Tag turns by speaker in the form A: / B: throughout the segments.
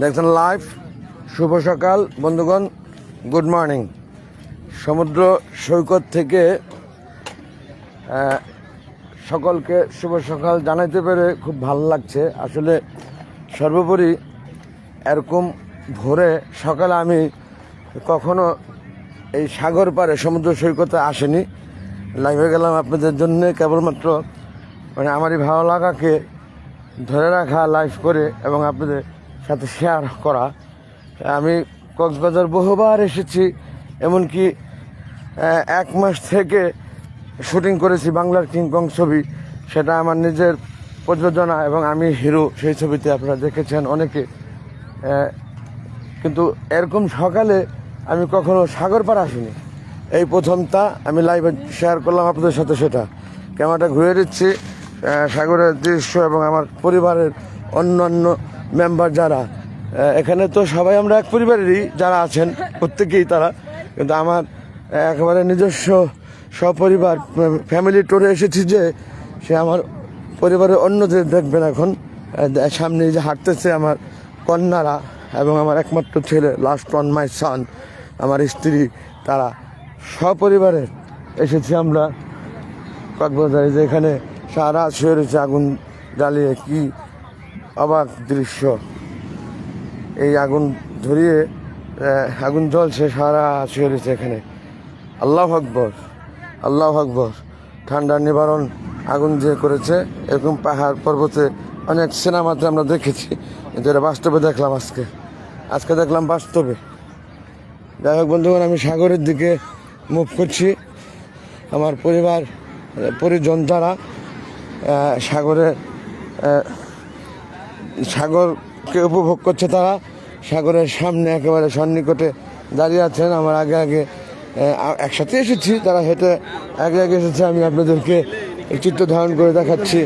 A: দেখছেন লাইভ শুভ সকাল, বন্ধুগণ গুড মর্নিং সমুদ্র সৈকত থেকে সকলকে শুভ সকাল জানাইতে পেরে খুব ভালো লাগছে। আসলে সর্বোপরি এরকম ভোরে সকালে আমি কখনো এই সাগর পারে সমুদ্র সৈকতে আসেনি। লাইভে গেলাম আপনাদের জন্য কেবলমাত্র মানে আমারই ভালো লাগাকে ধরে রাখা লাইভ করে এবং আপনাদের সাথে শেয়ার করা। আমি কক্সবাজার বহুবার এসেছি, এমনকি এক মাস থেকে শুটিং করেছি বাংলার কিংকং ছবি। সেটা আমার নিজের প্রযোজনা এবং আমি হিরো, সেই ছবিতে আপনারা দেখেছেন অনেকে। কিন্তু এরকম সকালে আমি কখনো সাগর পার আসিনি। এই প্রথমটা আমি লাইভে শেয়ার করলাম আপনাদের সাথে সেটা। ক্যামেরাটা ঘুরে দিচ্ছি সাগরের দৃশ্য এবং আমার পরিবারের অন্যান্য মেম্বার যারা এখানে তো সবাই আমরা এক পরিবারেরই যারা আছেন, প্রত্যেকেই তারা। কিন্তু আমার একেবারে নিজস্ব সপরিবার ফ্যামিলি ট্যুরে এসেছি যে, সে আমার পরিবারের অন্যদের দেখবেন এখন। সামনে যে হাঁটতেছে আমার কন্যারা এবং আমার একমাত্র ছেলে লাস্ট ওয়ান মাই সান আমার স্ত্রী, তারা সপরিবারে এসেছি আমরা। কক্সবাজারে যে এখানে সারা শুয়ে রয়েছে আগুন জ্বালিয়ে কি অবাক দৃশ্য। এই আগুন ধরিয়ে আগুন জ্বলছে সারা রয়েছে এখানে। আল্লাহ আকবর আল্লাহ আকবর। ঠান্ডা নিবারণ আগুন যে করেছে এরকম পাহাড় পর্বতে অনেক সিনেমাতে আমরা দেখেছি। এটা বাস্তবে দেখলাম আজকে। আজকে দেখলাম বাস্তবে। যাই হোক বন্ধুগণ আমি সাগরের দিকে মুভ করছি। আমার পরিবার পরিজন যারা আহ, সাগরে আহ, সাগরকে উপভোগ করছে তারা। সাগরের সামনে একেবারে সন্নিকটে দাঁড়িয়ে আছেন। আমার আগে আগে একসাথে এসেছি। তারা হেঁটে আগে আগে এসেছে। আমি আপনাদেরকে চিত্র ধারণ করে দেখাচ্ছি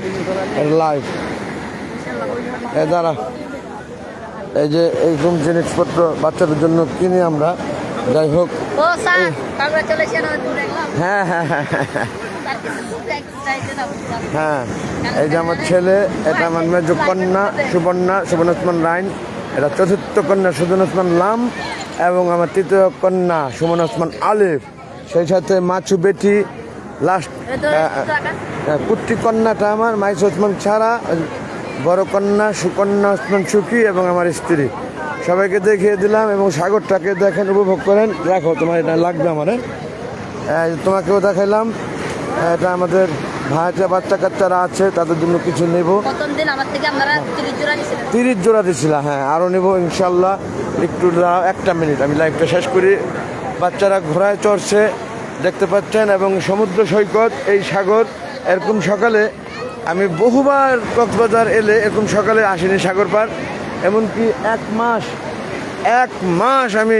A: লাইভ দাঁড়া। এই যে এইরকম জিনিসপত্র বাচ্চাদের জন্য কিনে আমরা। যাই হোক।
B: স্যার
A: হ্যাঁ হ্যাঁ হ্যাঁ। হ্যাঁ, এই যে আমার ছেলে এটা আমার মেজ কন্যা সুবর্ণা সুবর্ণ ওসমান রাইন এটা চতুর্থ কন্যা সুজন ওসমান লাম এবং আমার তৃতীয় কন্যা সুমন ওসমান আলিফ। সেই সাথে মাছু বেটি লাস্ট পুত্রী কন্যাটা আমার মাইস ওসমান ছাড়া বড় কন্যা সুকন্যা ওসমান সুখী এবং আমার স্ত্রী। সবাইকে দেখিয়ে দিলাম এবং সাগরটাকে দেখেন উপভোগ করেন। দেখো তোমার এটা লাগবে আমার? তোমাকেও দেখাইলাম। এটা আমাদের ভাইটা বাচ্চা কাচ্চারা আছে তাদের জন্য কিছু নেব।
B: আমার আপনারা তিরিশ জোড়া
A: দিছিলাম হ্যাঁ আরও নেব ইনশাল্লাহ। একটু একটা মিনিট আমি লাইভটা শেষ করি। বাচ্চারা ঘোড়ায় চড়ছে দেখতে পাচ্ছেন এবং সমুদ্র সৈকত এই সাগর এরকম সকালে আমি বহুবার কক্সবাজার এলে এরকম সকালে আসিনি সাগর পার। এমনকি এক মাস এক মাস আমি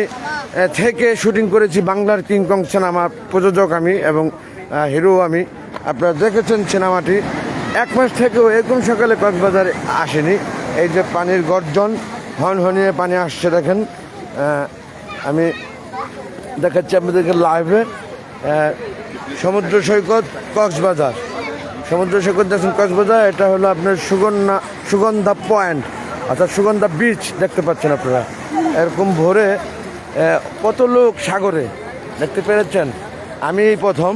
A: থেকে শুটিং করেছি বাংলার কিং কিংকং সিনেমা প্রযোজক আমি এবং হিরো আমি। আপনারা দেখেছেন সিনেমাটি। এক মাস থেকেও এরকম সকালে কক্সবাজারে আসেনি। এই যে পানির গর্জন হন হনিয়ে পানি আসছে, দেখেন। আমি দেখাচ্ছি আপনাদেরকে লাইভে সমুদ্র সৈকত, কক্সবাজার। সমুদ্র সৈকত দেখুন কক্সবাজার, এটা হলো আপনার সুগন্ধা সুগন্ধা পয়েন্ট অর্থাৎ সুগন্ধা বিচ দেখতে পাচ্ছেন আপনারা। এরকম ভোরে কত লোক সাগরে, দেখতে পেরেছেন? আমি প্রথম।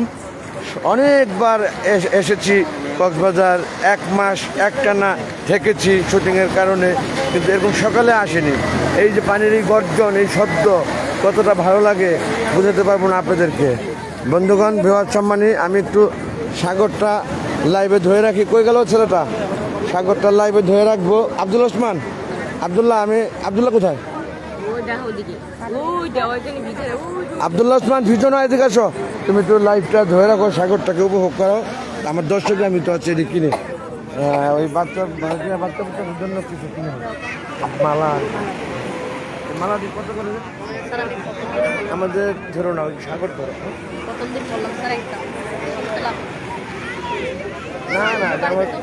A: অনেকবার এস- এসেছি কক্সবাজার এক মাস একটানা থেকেছি শুটিংয়ের কারণে কিন্তু এরকম সকালে আসেনি। এই যে পানির এই গর্জন এই শব্দ কতটা ভালো লাগে বুঝাতে পারব না আপনাদেরকে। বন্ধুগণ বিভাগ সম্মানী আমি একটু সাগরটা লাইভে ধরে রাখি। কই গেল ছেলেটা? সাগরটা লাইভে ধরে রাখব। আব্দুল ওসমান আবদুল্লাহ আমি আবদুল্লাহ কোথায়? আবদুল্লাহ ওসমান ভিজন এদিকে আসো। তুমি একটু লাইফটা ধরে রাখো, সাগরটাকে উপভোগ করো। আমার দর্শক আমি তো হচ্ছে এদিকে কিনে। ওই বাচ্চা বাচ্চা বাচ্চা বাচ্চাদের জন্য কিছু কিনে মালা মালা দিয়ে কত করে? আমাদের ধরো না, ওই সাগর ধরো। না না, এটা
B: তো।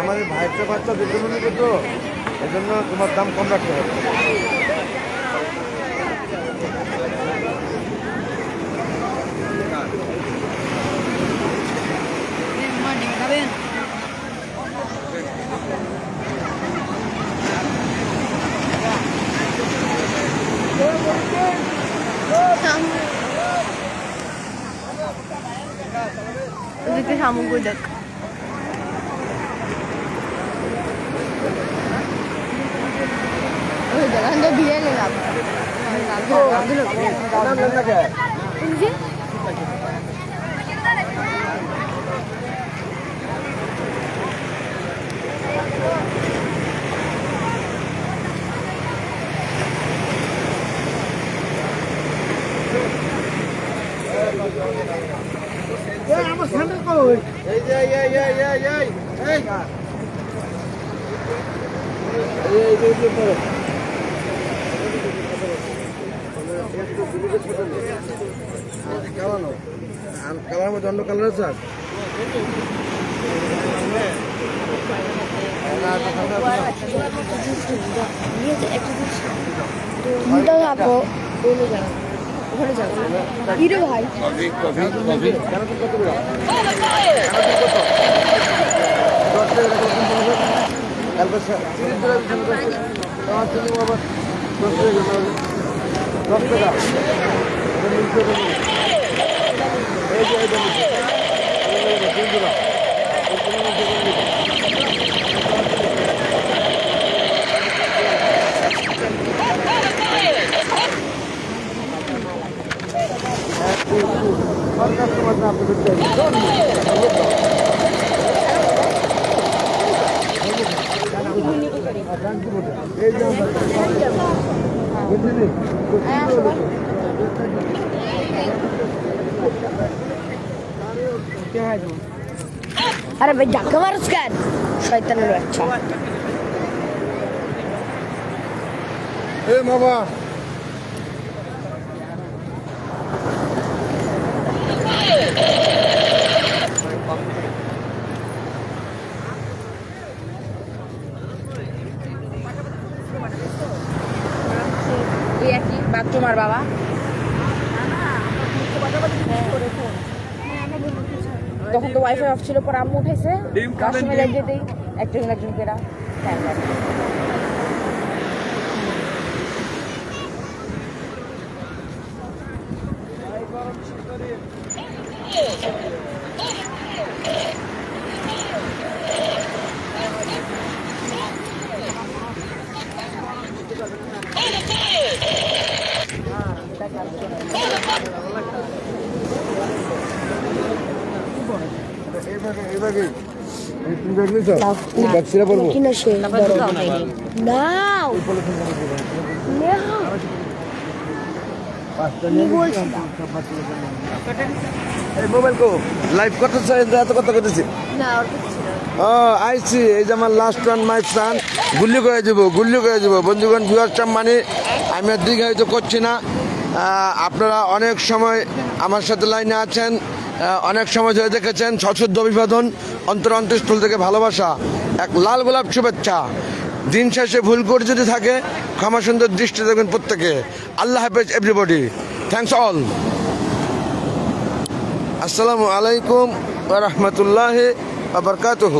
A: আমাদের ভাইটা বাচ্চা নিবে তো। এই জন্য তোমার দাম কম রাখতে হবে।
B: সামগ্রী দেখ ওই দেখ আমি তো বিরিয়ানি লাভ
A: কালার মধ্যে অন্য কালার আছে
B: ভাই
A: কালকে তোমার তুমি আবার দশ টাকা দশ টাকা। এই যে এইটা নিচে। এই যে এইটা, তিন টাকা। এই তিন টাকা নিচে করে নিতে। এক, দুই, তিন। আর কাস্টমার না আপনাদের চাই এই যে আমরা বুঝলি
B: আরে ভাই ধাক্কা মারুস কেন? শয়তানের বাচ্চা।
A: এ বাবা
B: এই আর কি বাথরুম আর বাবা তখন তো ওয়াইফাই অফ ছিল পর আম্মু উঠেছে ওয়াশরুমে লাগিয়ে দেই। একজন একজন করে। ফ্যান লাগে
A: এই তুমি ব্যাগ নিছো এই ব্যাগ ছিঁড়ে পড়ব
B: কিনা সে নাও
A: পাঁচটা নিয়ে বলছি এই এই যে আমার লাস্ট ওয়ান মাই গুল্লি করে দিব গুল্লি করে দিব বন্ধুগণ ভিউয়ার মানে আমি আর দীর্ঘায়িত করছি না আপনারা অনেক সময় আমার সাথে লাইনে আছেন অনেক সময় ধরে দেখেছেন সশুদ্ধ অভিবাদন অন্তর অন্তঃস্থল থেকে ভালোবাসা, এক লাল গোলাপ শুভেচ্ছা। দিন শেষে ভুল করে যদি থাকে, ক্ষমা সুন্দর দৃষ্টি দেখবেন প্রত্যেকে। আল্লাহ হাফেজ এভরিবডি থ্যাংকস অল আসসালামু আলাইকুম রহমতুল্লাহ বাবরকাতহ